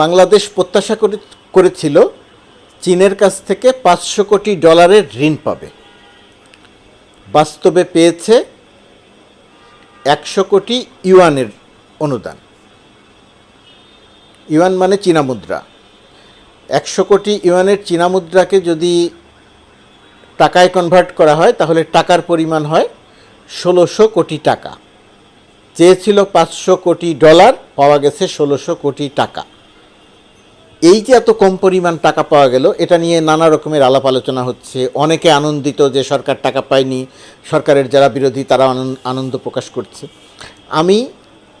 বাংলাদেশ প্রত্যাশা করে, করেছিল চীনের কাছ থেকে পাঁচশো কোটি ডলারের ঋণ পাবে। বাস্তবে পেয়েছে একশো কোটি ইউয়ানের অনুদান। ইউয়ান মানে চীনা মুদ্রা। একশো কোটি ইউয়ানের চীনা মুদ্রাকে যদি টাকায় কনভার্ট করা হয়, তাহলে টাকার পরিমাণ হয় ষোলোশো কোটি টাকা। চেয়েছিল পাঁচশো কোটি ডলার, পাওয়া গেছে ষোলোশো কোটি টাকা। এই যে এত কম পরিমাণ টাকা পাওয়া গেল, এটা নিয়ে নানা রকমের আলাপ আলোচনা হচ্ছে। অনেকে আনন্দিত যে সরকার টাকা পায়নি, সরকারের যারা বিরোধী তারা আনন- আনন্দ প্রকাশ করছে। আমি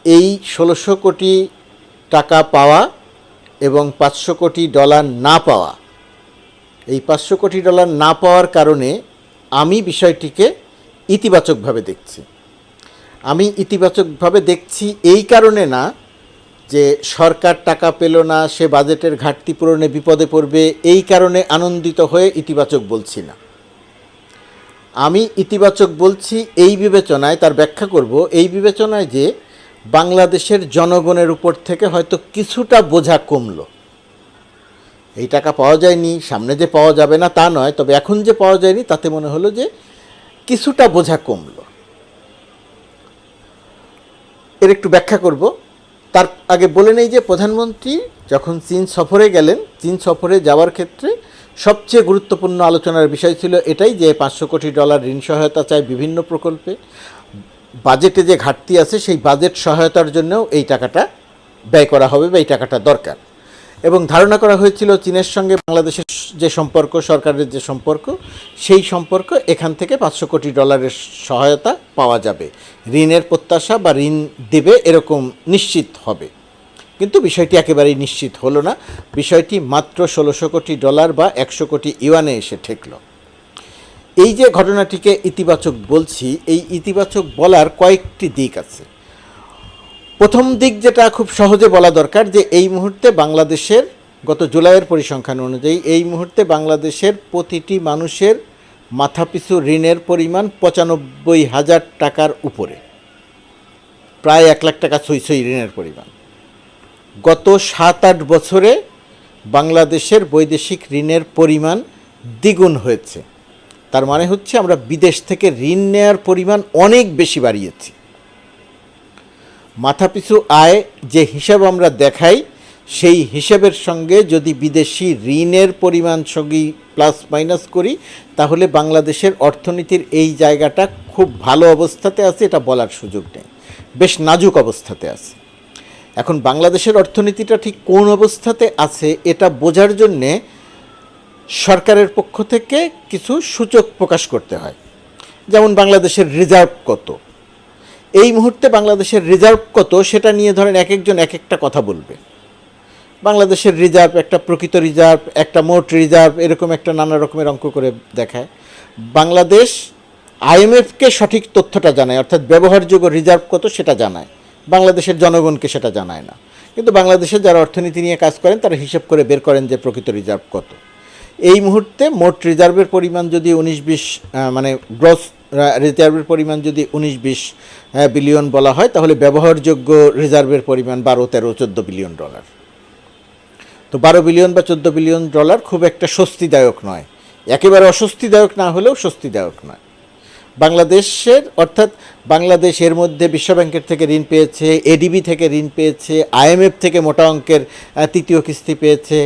এই ষোলোশো কোটি টাকা পাওয়া এবং পাঁচশো কোটি ডলার না পাওয়া, এই পাঁচশো কোটি ডলার না পাওয়ার কারণে আমি বিষয়টিকে ইতিবাচকভাবে দেখছি। আমি ইতিবাচকভাবে দেখছি এই কারণে না যে সরকার টাকা পেল না, সে বাজেটের ঘাটতি পূরণে বিপদে পড়বে, এই কারণে আনন্দিত হয়ে ইতিবাচক বলছি না। আমি ইতিবাচক বলছি এই বিবেচনায়, তার ব্যাখ্যা করব, এই বিবেচনায় যে বাংলাদেশের জনগণের উপর থেকে হয়তো কিছুটা বোঝা কমলো। এই টাকা পাওয়া যায়নি, সামনে যে পাওয়া যাবে না তা নয়, তবে এখন যে পাওয়া যায়নি, তাতে মনে হলো যে কিছুটা বোঝা কমলো। এর একটু ব্যাখ্যা করব। তার আগে বলে নেই যে প্রধানমন্ত্রী যখন চীন সফরে গেলেন, চীন সফরে যাওয়ার ক্ষেত্রে সবচেয়ে গুরুত্বপূর্ণ আলোচনার বিষয় ছিল এটাই যে পাঁচশো কোটি ডলার ঋণ সহায়তা চায় বিভিন্ন প্রকল্পে। বাজেটে যে ঘাটতি আছে, সেই বাজেট সহায়তার জন্যও এই টাকাটা ব্যয় করা হবে বা এই টাকাটা দরকার। এবং ধারণা করা হয়েছিল চীনের সঙ্গে বাংলাদেশের যে সম্পর্ক, সরকারের যে সম্পর্ক, সেই সম্পর্ক এখান থেকে পাঁচশো কোটি ডলারের সহায়তা পাওয়া যাবে। ঋণের প্রত্যাশা বা ঋণ দেবে এরকম নিশ্চিত হবে। কিন্তু বিষয়টি একেবারেই নিশ্চিত হলো না। বিষয়টি মাত্র ষোলোশো কোটি ডলার বা একশো কোটি ইউয়ানে এসে ঠেকলো। এই যে ঘটনাটিকে ইতিবাচক বলছি, এই ইতিবাচক বলার কয়েকটি দিক আছে। প্রথম দিক যেটা খুব সহজে বলা দরকার যে এই মুহূর্তে বাংলাদেশের গত জুলাইয়ের পরিসংখ্যান অনুযায়ী এই মুহূর্তে বাংলাদেশের প্রতিটি মানুষের মাথাপিছু ঋণের পরিমাণ পঁচানব্বই হাজার টাকার উপরে। প্রায় এক লাখ টাকা ছই ঋণের পরিমাণ। গত সাত আট বছরে বাংলাদেশের বৈদেশিক ঋণের পরিমাণ দ্বিগুণ হয়েছে। তার মানে হচ্ছে আমরা বিদেশ থেকে ঋণ নেওয়ার পরিমাণ অনেক বেশি বাড়িয়েছি। মাথাপিছু আয় যে হিসাব আমরা দেখাই, সেই হিসাবের সঙ্গে যদি বিদেশি ঋণের পরিমাণ সঙ্গেই প্লাস মাইনাস করি, তাহলে বাংলাদেশের অর্থনীতির এই জায়গাটা খুব ভালো অবস্থাতে আছে, এটা বলার সুযোগ নেই। বেশ নাজুক অবস্থাতে আছে। এখন বাংলাদেশের অর্থনীতিটা ঠিক কোন অবস্থাতে আছে, এটা বোঝার জন্যে সরকারের পক্ষ থেকে কিছু সূচক প্রকাশ করতে হয়। যেমন বাংলাদেশের রিজার্ভ কত। এই মুহূর্তে বাংলাদেশের রিজার্ভ কত সেটা নিয়ে ধরেন এক একজন এক একটা কথা বলবে। বাংলাদেশের রিজার্ভ একটা প্রকৃত রিজার্ভ একটা মোট রিজার্ভ এরকম একটা নানা রকমের অঙ্ক করে দেখায়। বাংলাদেশ আইএমএফকে সঠিক তথ্যটা জানায়, অর্থাৎ ব্যবহারযোগ্য রিজার্ভ কত সেটা জানায়। বাংলাদেশের জনগণকে সেটা জানায় না। কিন্তু বাংলাদেশের যারা অর্থনীতি নিয়ে কাজ করেন, তারা হিসেব করে বের করেন যে প্রকৃত রিজার্ভ কত। এই মুহূর্তে মোট রিজার্ভের পরিমাণ যদি উনিশ, বিশ মানে গ্রস রিজার্ভের পরিমাণ যদি উনিশ বিশ বিলিয়ন বলা হয়, তাহলে ব্যবহারযোগ্য রিজার্ভের পরিমাণ বারো, তেরো, চোদ্দ বিলিয়ন ডলার তো বারো বিলিয়ন বা চোদ্দ বিলিয়ন ডলার খুব একটা স্বস্তিদায়ক নয়। একেবারে অস্বস্তিদায়ক না হলেও স্বস্তিদায়ক নয়। বাংলাদেশের, অর্থাৎ বাংলাদেশ এর মধ্যে বিশ্বব্যাংকের থেকে ঋণ পেয়েছে এডিবি থেকে ঋণ পেয়েছে আইএমএফ থেকে মোটা অঙ্কের তৃতীয় কিস্তি পেয়েছে,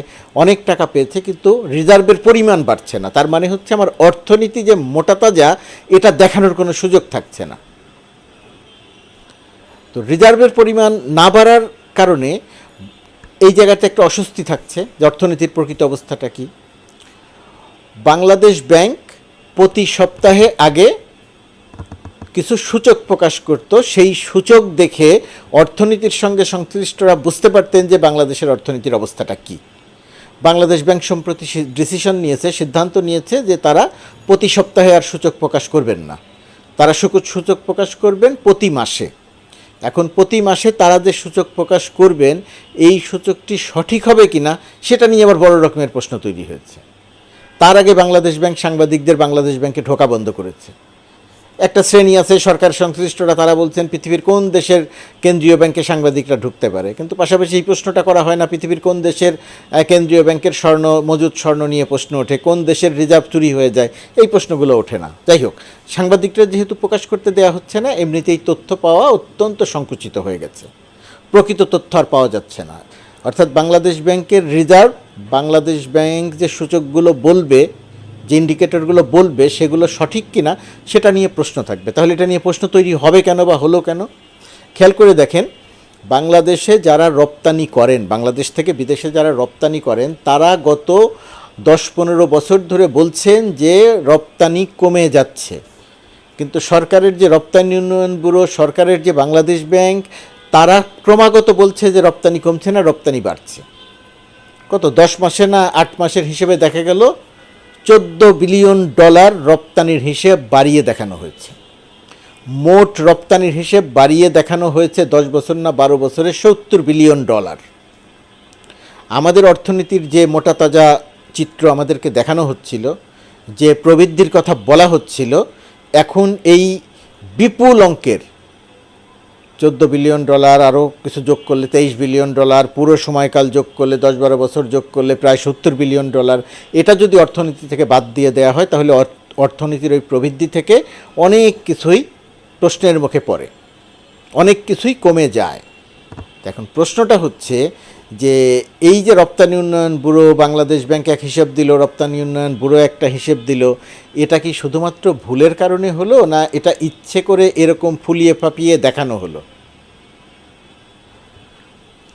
অনেক টাকা পেয়েছে, কিন্তু রিজার্ভের পরিমাণ বাড়ছে না। তার মানে হচ্ছে আমার অর্থনীতি যে মোটা তাজা, এটা দেখানোর কোনো সুযোগ থাকছে না। তো রিজার্ভের পরিমাণ না বাড়ার কারণে এই জায়গাতে একটা অস্বস্তি থাকছে, যে অর্থনীতির প্রকৃত অবস্থাটা কি? বাংলাদেশ ব্যাংক প্রতি সপ্তাহে আগে কিছু সূচক প্রকাশ করত। সেই সূচক দেখে অর্থনীতির সঙ্গে সংশ্লিষ্টরা বুঝতে পারতেন যে বাংলাদেশের অর্থনীতির অবস্থাটা কী। বাংলাদেশ ব্যাংক সম্প্রতি ডিসিশন নিয়েছে, সিদ্ধান্ত নিয়েছে যে তারা প্রতি সপ্তাহে আর সূচক প্রকাশ করবেন না। তারা সুক- সূচক প্রকাশ করবেন প্রতি মাসে। এখন প্রতি মাসে তারা যে সূচক প্রকাশ করবেন, এই সূচকটি সঠিক হবে কিনা, সেটা নিয়ে আবার বড় রকমের প্রশ্ন তৈরি হয়েছে। তার আগে বাংলাদেশ ব্যাংক সাংবাদিকদের বাংলাদেশ ব্যাংকে ঢোকা বন্ধ করেছে। একটা শ্রেণি আছে, সরকার সংশ্লিষ্টরা, তারা বলছেন পৃথিবীর কোন দেশের কেন্দ্রীয় ব্যাংকে সাংবাদিকরা ঢুকতে পারে? কিন্তু পাশাপাশি এই প্রশ্নটা করা হয় না, পৃথিবীর কোন দেশের কেন্দ্রীয় ব্যাংকের স্বর্ণ মজুদ স্বর্ণ নিয়ে প্রশ্ন ওঠে, কোন দেশের রিজার্ভ চুরি হয়ে যায়, এই প্রশ্নগুলো ওঠে না। যাই হোক, সাংবাদিকরা যেহেতু প্রকাশ করতে দেওয়া হচ্ছে না, এমনিতেই তথ্য পাওয়া অত্যন্ত সংকুচিত হয়ে গেছে। প্রকৃত তথ্য আর পাওয়া যাচ্ছে না। অর্থাৎ বাংলাদেশ ব্যাংকের রিজার্ভ, বাংলাদেশ ব্যাংক যে সূচকগুলো বলবে যে ইন্ডিকেটরগুলো বলবে সেগুলো সঠিক কিনা সেটা নিয়ে প্রশ্ন থাকবে। তাহলে এটা নিয়ে প্রশ্ন তৈরি হবে কেন বা হলো কেন? খেয়াল করে দেখেন, বাংলাদেশে যারা রপ্তানি করেন, বাংলাদেশ থেকে বিদেশে যারা রপ্তানি করেন, তারা গত দশ পনেরো বছর ধরে বলছেন যে রপ্তানি কমে যাচ্ছে। কিন্তু সরকারের যে রপ্তানি উন্নয়ন ব্যুরো, সরকারের যে বাংলাদেশ ব্যাংক, তারা ক্রমাগত বলছে যে রপ্তানি কমছে না, রপ্তানি বাড়ছে। কত দশ মাসে না আট মাসের হিসেবে দেখা গেল চোদ্দ বিলিয়ন ডলার রপ্তানির হিসেব বাড়িয়ে দেখানো হয়েছে। মোট রপ্তানির হিসেব বাড়িয়ে দেখানো হয়েছে দশ বছর না বারো বছরে সত্তর বিলিয়ন ডলার। আমাদের অর্থনীতির যে মোটা তাজা চিত্র আমাদেরকে দেখানো হচ্ছিল, যে প্রবৃদ্ধির কথা বলা হচ্ছিল, এখন এই বিপুল অঙ্কের চোদ্দ বিলিয়ন ডলার, আরও কিছু যোগ করলে তেইশ বিলিয়ন ডলার, পুরো সময়কাল যোগ করলে দশ বারো বছর যোগ করলে প্রায় সত্তর বিলিয়ন ডলার। এটা যদি অর্থনীতি থেকে বাদ দিয়ে দেওয়া হয়, তাহলে অর্থনীতির ওই প্রবৃদ্ধি থেকে অনেক কিছুই প্রশ্নের মুখে পড়ে। অনেক কিছুই কমে যায়। এখন প্রশ্নটা হচ্ছে যে এই যে রপ্তানি উন্নয়ন ব্যুরো বাংলাদেশ ব্যাংক এক হিসেব দিল, রপ্তানি উন্নয়ন ব্যুরো একটা হিসেব দিল, এটা কি শুধুমাত্র ভুলের কারণে হলো না এটা ইচ্ছে করে এরকম ফুলিয়ে ফাঁপিয়ে দেখানো হলো?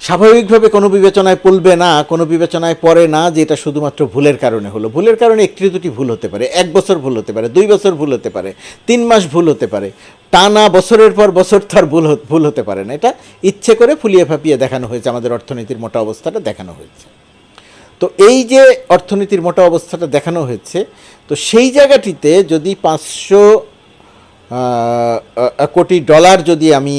স্বাভাবিকভাবে কোনো বিবেচনায় পড়বে না, কোনো বিবেচনায় পড়ে না যে এটা শুধুমাত্র ভুলের কারণে হলো। ভুলের কারণে একটি দুটি ভুল হতে পারে, এক বছর ভুল হতে পারে, দুই বছর ভুল হতে পারে, তিন মাস ভুল হতে পারে, টানা বছরের পর বছর তার ভুল ভুল হতে পারে না। এটা ইচ্ছে করে ফুলিয়ে ফাঁপিয়ে দেখানো হয়েছে, আমাদের অর্থনীতির মোটা অবস্থাটা দেখানো হয়েছে। তো এই যে অর্থনীতির মোটা অবস্থাটা দেখানো হয়েছে, তো সেই জায়গাটিতে যদি পাঁচশো কোটি ডলার যদি আমি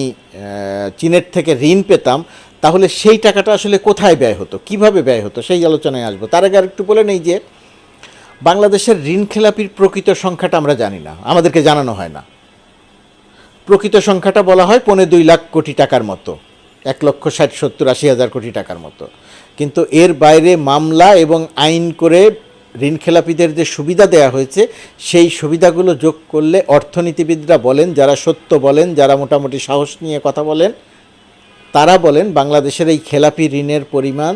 চীনের থেকে ঋণ পেতাম তাহলে সেই টাকাটা আসলে কোথায় ব্যয় হতো? কীভাবে ব্যয় হতো? সেই আলোচনায় আসব। তার আগে আরেকটু বলে নেই যে, বাংলাদেশের ঋণ খেলাপির প্রকৃত সংখ্যাটা আমরা জানি না। আমাদেরকে জানানো হয় না। প্রকৃত সংখ্যাটা বলা হয় পৌনে দুই লাখ কোটি টাকার মতো। এক লক্ষ ষাট, সত্তর, আশি হাজার কোটি টাকার মতো। কিন্তু এর বাইরে মামলা এবং আইন করে ঋণ খেলাপিদের যে সুবিধা দেওয়া হয়েছে, সেই সুবিধাগুলো যোগ করলে অর্থনীতিবিদরা বলেন, যারা সত্য বলেন, যারা মোটামুটি সাহস নিয়ে কথা বলেন তারা বলেন বাংলাদেশের এই খেলাপি ঋণের পরিমাণ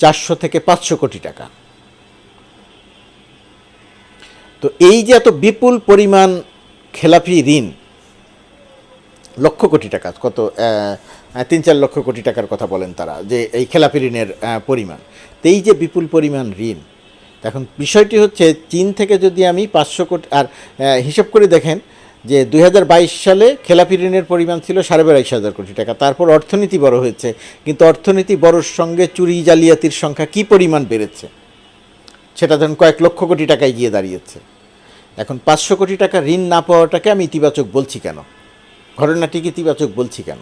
চারশো থেকে পাঁচশো কোটি টাকা। তো এই যে এত বিপুল পরিমাণ খেলাপি ঋণ, লক্ষ কোটি টাকা, কত তিন চার লক্ষ কোটি টাকার কথা বলেন তারা, যে এই খেলাপি ঋণের পরিমাণ। তো এই যে বিপুল পরিমাণ ঋণ এখন বিষয়টি হচ্ছে, চীন থেকে যদি আমি পাঁচশো কোটি, আর হিসাব করে দেখেন যে দুই হাজার বাইশ সালে খেলাপি ঋণের পরিমাণ ছিল সাড়ে বাইশ হাজার কোটি টাকা। তারপর অর্থনীতি বড় হয়েছে। কিন্তু অর্থনীতি বড়োর সঙ্গে চুরি, জালিয়াতির সংখ্যা কী পরিমাণ বেড়েছে? সেটা ধরুন কয়েক লক্ষ কোটি টাকায় গিয়ে দাঁড়িয়েছে। এখন পাঁচশো কোটি টাকা ঋণ না পাওয়াটাকে আমি ইতিবাচক বলছি কেন? ঘটনাটিকে ইতিবাচক বলছি কেন?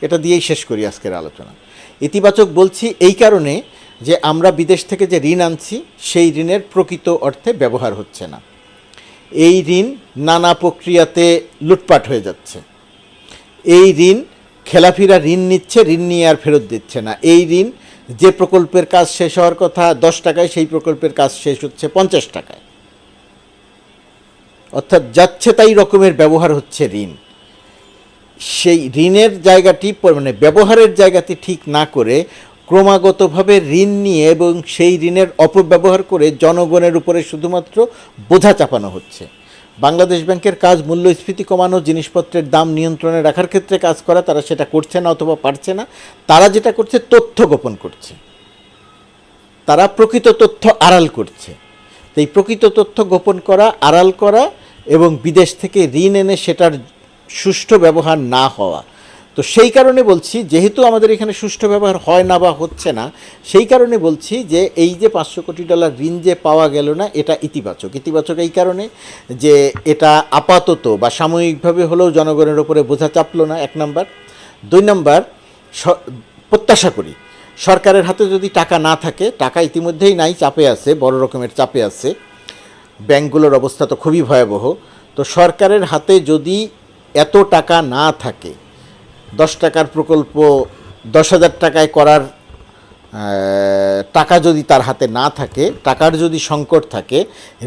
এটা দিয়েই শেষ করি আজকের আলোচনা। ইতিবাচক বলছি এই কারণে যে আমরা বিদেশ থেকে যে ঋণ আনছি, সেই ঋণের প্রকৃত অর্থে ব্যবহার হচ্ছে না। এই ঋণ নানা প্রক্রিয়াতে লুটপাট হয়ে যাচ্ছে। এই ঋণ খেলাফিরা ঋণ নিচ্ছে, ঋণ নিয়ে আর ফেরত দিচ্ছে না। এই ঋণ যে প্রকল্পের কাজ শেষ হওয়ার কথা, দশ টাকায় সেই প্রকল্পের কাজ শেষ হচ্ছে পঞ্চাশ টাকায়। অর্থাৎ যাচ্ছে তাই রকমের ব্যবহার হচ্ছে ঋণ। সেই ঋণের জায়গাটি মানে ব্যবহারের জায়গাটি ঠিক না করে ক্রমাগতভাবে ঋণ নিয়ে এবং সেই ঋণের অপব্যবহার করে জনগণের উপরে শুধুমাত্র বোঝা চাপানো হচ্ছে। বাংলাদেশ ব্যাংকের কাজ মূল্যস্ফীতি কমানো, জিনিসপত্রের দাম নিয়ন্ত্রণে রাখার ক্ষেত্রে কাজ করা, তারা সেটা করছে না অথবা পারছে না, তারা যেটা করছে তথ্য গোপন করছে। তারা প্রকৃত তথ্য আড়াল করছে। তো এই প্রকৃত তথ্য গোপন করা, আড়াল করা এবং বিদেশ থেকে ঋণ এনে সেটার সুষ্ঠু ব্যবহার না হওয়া তো সেই কারণে বলছি, যেহেতু আমাদের এখানে সুষ্ঠু ব্যবহার হয় না বা হচ্ছে না, সেই কারণে বলছি যে এই যে পাঁচশো কোটি ডলার ঋণ যে পাওয়া গেল না, এটা ইতিবাচক। ইতিবাচক এই কারণে যে এটা আপাতত বা সাময়িকভাবে হলেও জনগণের ওপরে বোঝা চাপলো না, এক নম্বর। দুই নম্বর প্রত্যাশা করি, সরকারের হাতে যদি টাকা না থাকে, টাকা ইতিমধ্যেই নাই, চাপে আছে, বড় রকমের চাপে আছে। ব্যাংকগুলোর অবস্থা তো খুবই ভয়াবহ। তো সরকারের হাতে যদি এত টাকা না থাকে দশ টাকার প্রকল্প, দশ হাজার টাকায় করার টাকা যদি তার হাতে না থাকে, টাকার যদি সংকট থাকে,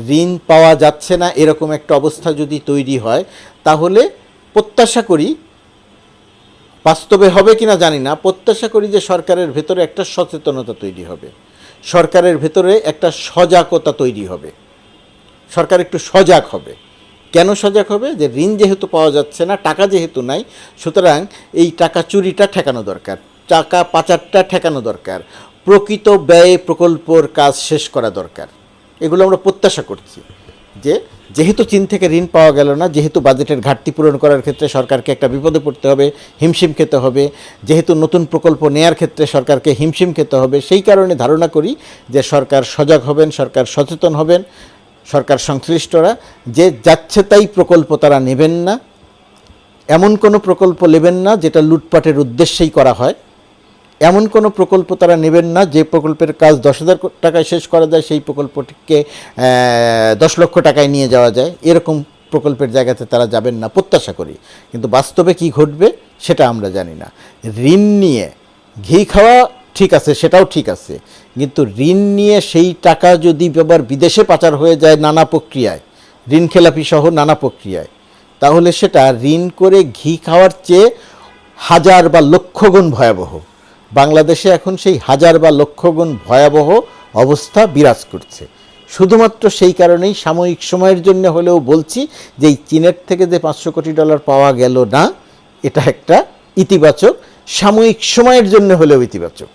ঋণ পাওয়া যাচ্ছে না, এরকম একটা অবস্থা যদি তৈরি হয়, তাহলে প্রত্যাশা করি, বাস্তবে হবে কিনা জানি না, প্রত্যাশা করি যে সরকারের ভেতরে একটা সচেতনতা তৈরি হবে। সরকারের ভেতরে একটা সজাগতা তৈরি হবে। সরকার একটু সজাগ হবে। কেন সজাগ হবে? যে ঋণ যেহেতু পাওয়া যাচ্ছে না, টাকা যেহেতু নাই, সুতরাং এই টাকা চুরিটা ঠেকানো দরকার, টাকা পাচারটা ঠেকানো দরকার, প্রকৃত ব্যয় প্রকল্পর কাজ শেষ করা দরকার। এগুলো আমরা প্রত্যাশা করছি যে যেহেতু চীন থেকে ঋণ পাওয়া গেল না, যেহেতু বাজেটের ঘাটতি পূরণ করার ক্ষেত্রে সরকারকে একটা বিপদে পড়তে হবে, হিমশিম খেতে হবে, যেহেতু নতুন প্রকল্প নেয়ার ক্ষেত্রে সরকারকে হিমশিম খেতে হবে, সেই কারণে ধারণা করি যে সরকার সজাগ হবেন, সরকার সচেতন হবেন। সরকার সংশ্লিষ্টরা, যে যাচ্ছে তাই প্রকল্প তারা নেবেন না। এমন কোনো প্রকল্প নেবেন না যেটা লুটপাটের উদ্দেশ্যেই করা হয়। এমন কোনো প্রকল্প তারা নেবেন না যে প্রকল্পের কাজ দশ হাজার টাকায় শেষ করা যায়, সেই প্রকল্পটিকে দশ লক্ষ টাকায় নিয়ে যাওয়া যায়। এরকম প্রকল্পের জায়গাতে তারা যাবেন না প্রত্যাশা করি। কিন্তু বাস্তবে কি ঘটবে সেটা আমরা জানি না। ঋণ নিয়ে ঘি খাওয়া ঠিক আছে, সেটাও ঠিক আছে। কিন্তু ঋণ নিয়ে সেই টাকা যদি আবার বিদেশে পাচার হয়ে যায় নানা প্রক্রিয়ায়, ঋণ খেলাপি সহ নানা প্রক্রিয়ায়, তাহলে সেটা ঋণ করে ঘি খাওয়ার চেয়ে হাজার বা লক্ষ গুণ ভয়াবহ। বাংলাদেশে এখন সেই হাজার বা লক্ষ গুণ ভয়াবহ অবস্থা বিরাজ করছে। শুধুমাত্র সেই কারণেই সাময়িক সময়ের জন্য হলেও বলছি যে এই চীনের থেকে যে পাঁচশো কোটি ডলার পাওয়া গেল না, এটা একটা ইতিবাচক, সাময়িক সময়ের জন্য হলেও ইতিবাচক।